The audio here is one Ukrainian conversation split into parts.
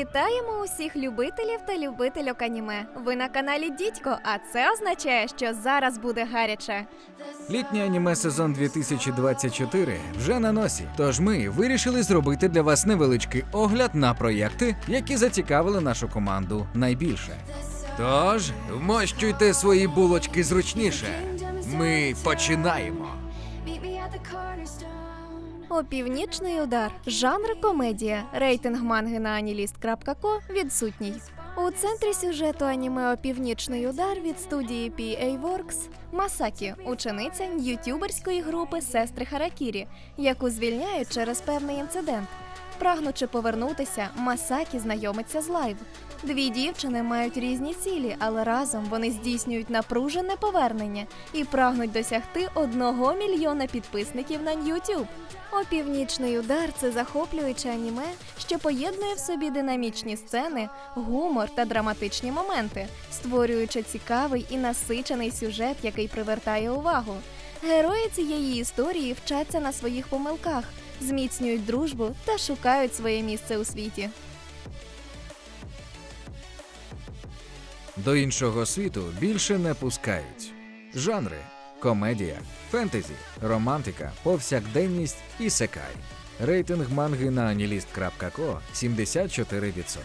Вітаємо усіх любителів та любительок аніме. Ви на каналі Дідько, а це означає, що зараз буде гаряче. Літній аніме сезон 2024 вже на носі. Тож ми вирішили зробити для вас невеличкий огляд на проєкти, які зацікавили нашу команду найбільше. Тож, вмощуйте свої булочки зручніше. Ми починаємо. Опівнічний удар. Жанр комедія. Рейтинг манги на anilist.co відсутній. У центрі сюжету аніме Опівнічний удар від студії PA Works Масакі, учениця ютюберської групи Сестри Харакірі, яку звільняють через певний інцидент. Прагнучи повернутися, Масакі знайомиться з лайв. Дві дівчини мають різні цілі, але разом вони здійснюють напружене повернення і прагнуть досягти одного мільйона підписників на YouTube. Опівнічний удар це захоплююче аніме, що поєднує в собі динамічні сцени, гумор та драматичні моменти, створюючи цікавий і насичений сюжет, який привертає увагу. Герої цієї історії вчаться на своїх помилках, зміцнюють дружбу та шукають своє місце у світі. До іншого світу більше не пускають. Жанри: комедія, фентезі, романтика, повсякденність і секай. Рейтинг манги на anilist.co 74%.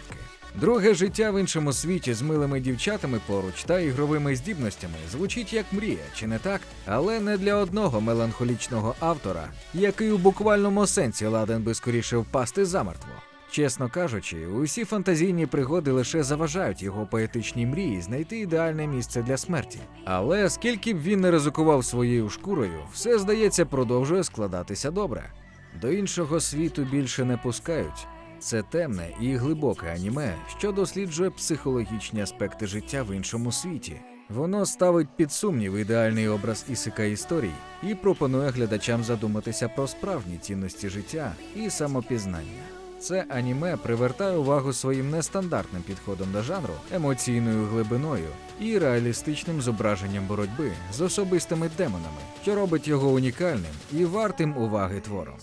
Друге життя в іншому світі з милими дівчатами поруч та ігровими здібностями звучить як мрія, чи не так? Але не для одного меланхолічного автора, який у буквальному сенсі ладен би скоріше впасти замертво. Чесно кажучи, усі фантазійні пригоди лише заважають його поетичній мрії знайти ідеальне місце для смерті. Але скільки б він не ризикував своєю шкурою, все здається продовжує складатися добре. До іншого світу більше не пускають. Це темне і глибоке аніме, що досліджує психологічні аспекти життя в іншому світі. Воно ставить під сумнів ідеальний образ ісика історій і пропонує глядачам задуматися про справжні цінності життя і самопізнання. Це аніме привертає увагу своїм нестандартним підходом до жанру, емоційною глибиною і реалістичним зображенням боротьби з особистими демонами, що робить його унікальним і вартим уваги твором.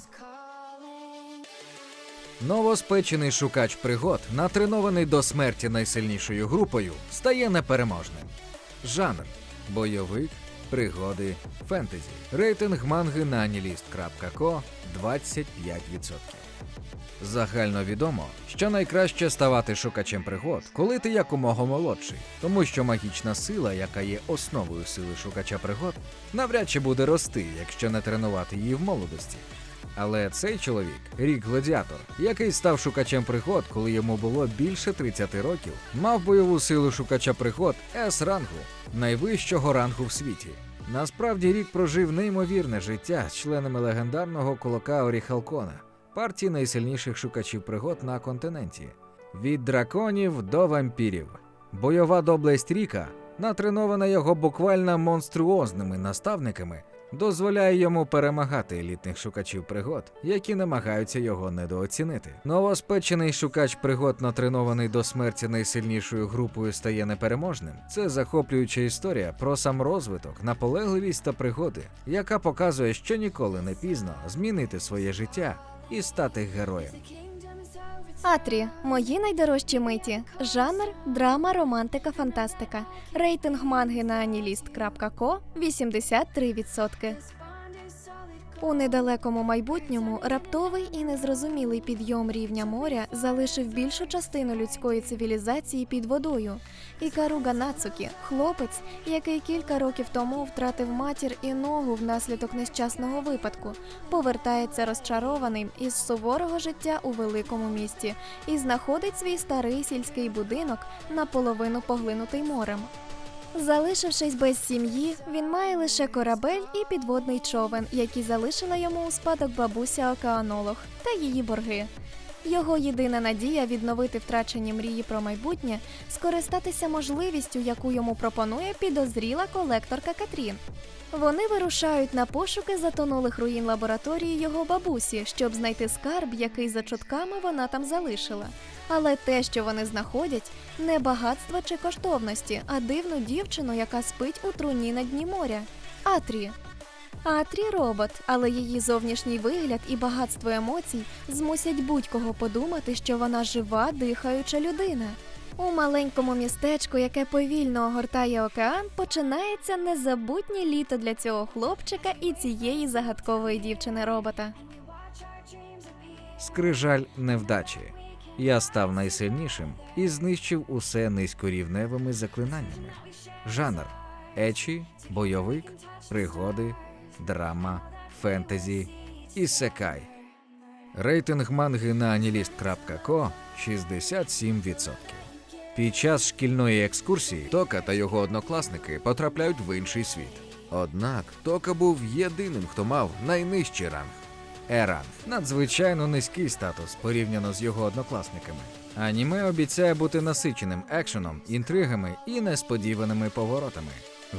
Новоспечений шукач пригод, натренований до смерті найсильнішою групою, стає непереможним. Жанр бойовик, пригоди, фентезі. Рейтинг манги на anilist.co 25%. Загально відомо, що найкраще ставати шукачем пригод, коли ти якомога молодший, тому що магічна сила, яка є основою сили шукача пригод, навряд чи буде рости, якщо не тренувати її в молодості. Але цей чоловік, рік гладіатор, який став шукачем пригод, коли йому було більше 30 років, мав бойову силу шукача пригод С рангу, найвищого рангу в світі. Насправді рік прожив неймовірне життя з членами легендарного кулака Оріхалкона, партії найсильніших шукачів пригод на континенті. Від драконів до вампірів. Бойова доблесть Ріка, натренована його буквально монструозними наставниками, дозволяє йому перемагати елітних шукачів пригод, які намагаються його недооцінити. Новоспечений шукач пригод, натренований до смерті найсильнішою групою, стає непереможним. Це захоплююча історія про саморозвиток, наполегливість та пригоди, яка показує, що ніколи не пізно змінити своє життя і стати героєм. Атрі мої найдорожчі миті. Жанр драма, романтика, фантастика. Рейтинг манги на anilist.co 83%. У недалекому майбутньому раптовий і незрозумілий підйом рівня моря залишив більшу частину людської цивілізації під водою. Ікару Ганацукі, хлопець, який кілька років тому втратив матір і ногу внаслідок нещасного випадку, повертається розчарованим із суворого життя у великому місті і знаходить свій старий сільський будинок наполовину поглинутий морем. Залишившись без сім'ї, він має лише корабель і підводний човен, які залишила йому у спадок бабуся океанолог та її борги. Його єдина надія відновити втрачені мрії про майбутнє, скористатися можливістю, яку йому пропонує підозріла колекторка Катрін. Вони вирушають на пошуки затонулих руїн лабораторії його бабусі, щоб знайти скарб, який за чутками вона там залишила. Але те, що вони знаходять, не багатство чи коштовності, а дивну дівчину, яка спить у труні на дні моря. Атрі. Атрі робот, але її зовнішній вигляд і багатство емоцій змусять будь-кого подумати, що вона жива, дихаюча людина. У маленькому містечку, яке повільно огортає океан, починається незабутнє літо для цього хлопчика і цієї загадкової дівчини-робота. Скрижаль невдачі. Я став найсильнішим і знищив усе низькорівневими заклинаннями. Жанр ечі, бойовик, пригоди, драма, фентезі і секай. Рейтинг манги на anilist.co 67%. Під час шкільної екскурсії Тока та його однокласники потрапляють в інший світ. Однак Тока був єдиним, хто мав найнижчий ранг. Еранг надзвичайно низький статус порівняно з його однокласниками. Аніме обіцяє бути насиченим екшеном, інтригами і несподіваними поворотами.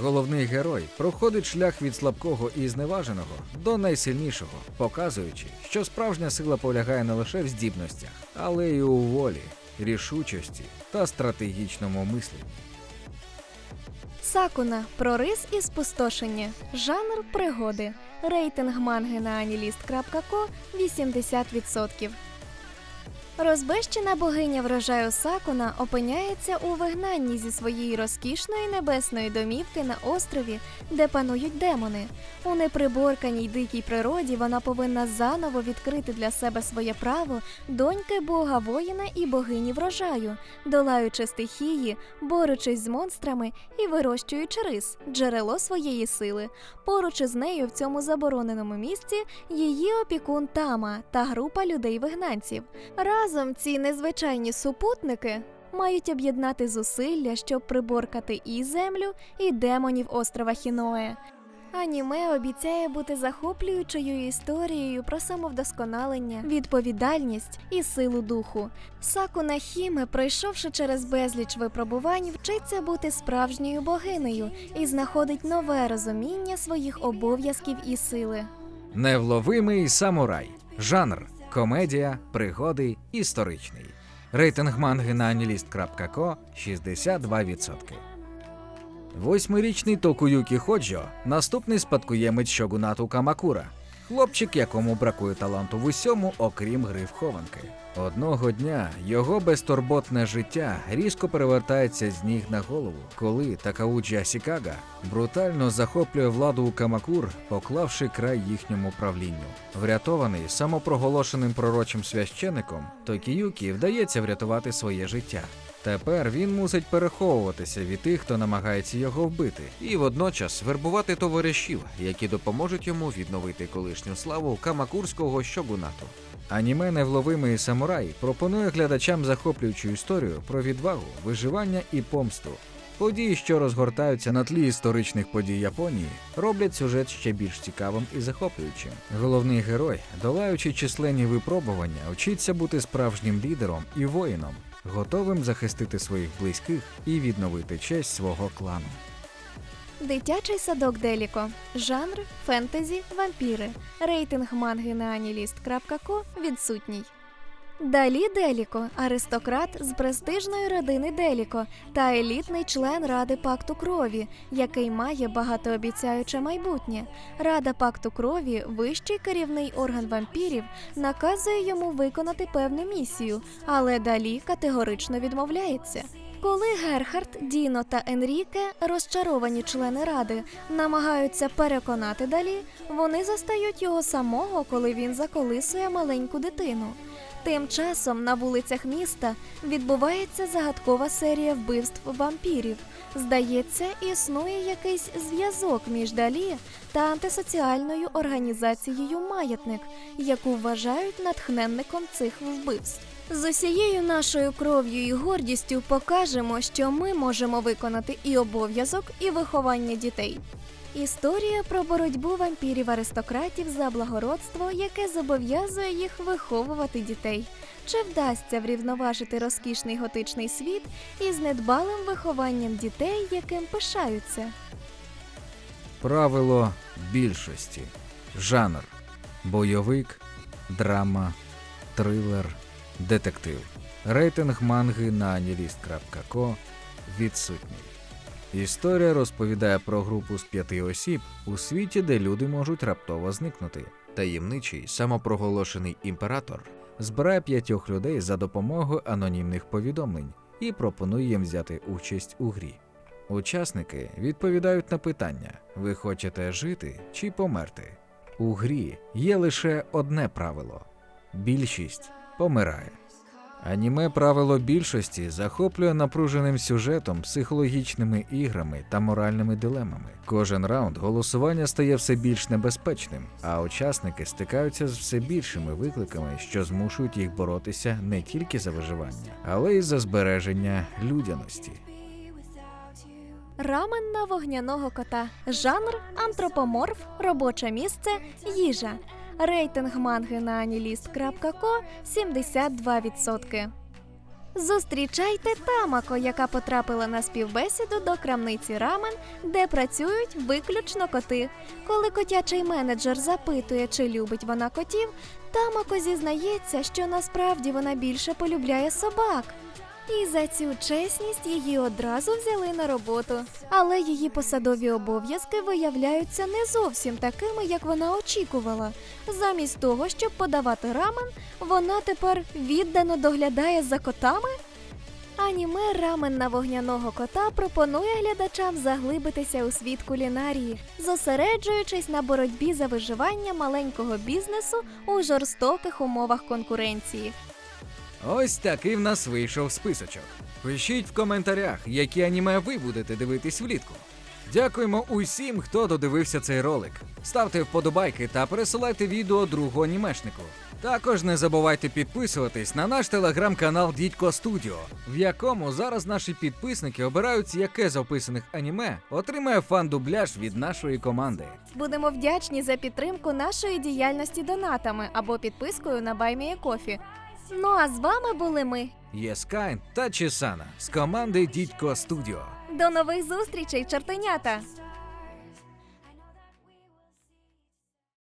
Головний герой проходить шлях від слабкого і зневаженого до найсильнішого, показуючи, що справжня сила полягає не лише в здібностях, але й у волі, рішучості та стратегічному мисленні. Сакуна прорис і спустошення. Жанр пригоди. Рейтинг манги на anilist.co 80%. Розбещена богиня врожаю Сакуна опиняється у вигнанні зі своєї розкішної небесної домівки на острові, де панують демони. У неприборканій дикій природі вона повинна заново відкрити для себе своє право доньки бога воїна і богині врожаю, долаючи стихії, борючись з монстрами і вирощуючи рис, джерело своєї сили. Поруч із нею в цьому забороненому місці її опікун Тама та група людей-вигнанців. Разом ці незвичайні супутники мають об'єднати зусилля, щоб приборкати і землю, і демонів острова Хіноe. Аніме обіцяє бути захоплюючою історією про самовдосконалення, відповідальність і силу духу. Сакуна Хіме, пройшовши через безліч випробувань, вчиться бути справжньою богинею і знаходить нове розуміння своїх обов'язків і сили. Невловимий самурай. Жанр комедія, пригоди, історичний. Рейтинг манги на anilist.co 62%. Восьмирічний Токуюкі Ходжо наступний спадкоємець шогунату Камакура. Хлопчик, якому бракує таланту в усьому, окрім гри в хованки. Одного дня його безтурботне життя різко перевертається з ніг на голову, коли Такауджі Асікага брутально захоплює владу у Камакур, поклавши край їхньому правлінню. Врятований самопроголошеним пророчим священиком, Токіюкі вдається врятувати своє життя. Тепер він мусить переховуватися від тих, хто намагається його вбити, і водночас вербувати товаришів, які допоможуть йому відновити колишню славу камакурського щогунату. Аніме Невловимий самурай пропонує глядачам захоплюючу історію про відвагу, виживання і помсту. Події, що розгортаються на тлі історичних подій Японії, роблять сюжет ще більш цікавим і захоплюючим. Головний герой, долаючи численні випробування, вчиться бути справжнім лідером і воїном, готовим захистити своїх близьких і відновити честь свого клану. Дитячий садок Деліко. Жанр фентезі, вампіри. Рейтинг манги на anilist.co відсутній. Далі Деліко, аристократ з престижної родини Деліко та елітний член Ради Пакту Крові, який має багатообіцяюче майбутнє. Рада Пакту Крові, вищий керівний орган вампірів, наказує йому виконати певну місію, але далі категорично відмовляється. Коли Герхард, Діно та Енріке, розчаровані члени ради, намагаються переконати далі, вони застають його самого, коли він заколисує маленьку дитину. Тим часом на вулицях міста відбувається загадкова серія вбивств вампірів. Здається, існує якийсь зв'язок між Далі та антисоціальною організацією Маятник, яку вважають натхненником цих вбивств. З усією нашою кров'ю і гордістю покажемо, що ми можемо виконати і обов'язок, і виховання дітей. Історія про боротьбу вампірів-аристократів за благородство, яке зобов'язує їх виховувати дітей. Чи вдасться врівноважити розкішний готичний світ із недбалим вихованням дітей, яким пишаються? Правило більшості. Жанр бойовик, драма, трилер, детектив. Рейтинг манги на anilist.co відсутній. Історія розповідає про групу з п'яти осіб у світі, де люди можуть раптово зникнути. Таємничий самопроголошений імператор збирає п'ятьох людей за допомогою анонімних повідомлень і пропонує їм взяти участь у грі. Учасники відповідають на питання: ви хочете жити чи померти? У грі є лише одне правило: більшість помирає. Аніме правило більшості захоплює напруженим сюжетом, психологічними іграми та моральними дилемами. Кожен раунд голосування стає все більш небезпечним, а учасники стикаються з все більшими викликами, що змушують їх боротися не тільки за виживання, але й за збереження людяності. be without you. Рамен на вогняного кота. Жанр антропоморф, робоче місце, їжа. Рейтинг манги на anilist.co 72%. Зустрічайте Тамако, яка потрапила на співбесіду до крамниці рамен, де працюють виключно коти. Коли котячий менеджер запитує, чи любить вона котів, Тамако зізнається, що насправді вона більше полюбляє собак. І за цю чесність її одразу взяли на роботу. Але її посадові обов'язки виявляються не зовсім такими, як вона очікувала. Замість того, щоб подавати рамен, вона тепер віддано доглядає за котами. Аніме рамен на вогняного кота пропонує глядачам заглибитися у світ кулінарії, зосереджуючись на боротьбі за виживання маленького бізнесу у жорстоких умовах конкуренції. Ось такий в нас вийшов списочок. Пишіть в коментарях, які аніме ви будете дивитись влітку. Дякуємо усім, хто додивився цей ролик. Ставте вподобайки та пересилайте відео другу анімешнику. Також не забувайте підписуватись на наш телеграм-канал Дідько Студіо, в якому зараз наші підписники обирають, яке з описаних аніме отримає фан-дубляж від нашої команди. Будемо вдячні за підтримку нашої діяльності донатами або підпискою на BuyMeACoffee. Ну а з вами були ми. Єскайн та Чесана з команди Дідько Студіо. До нових зустрічей, чортенята!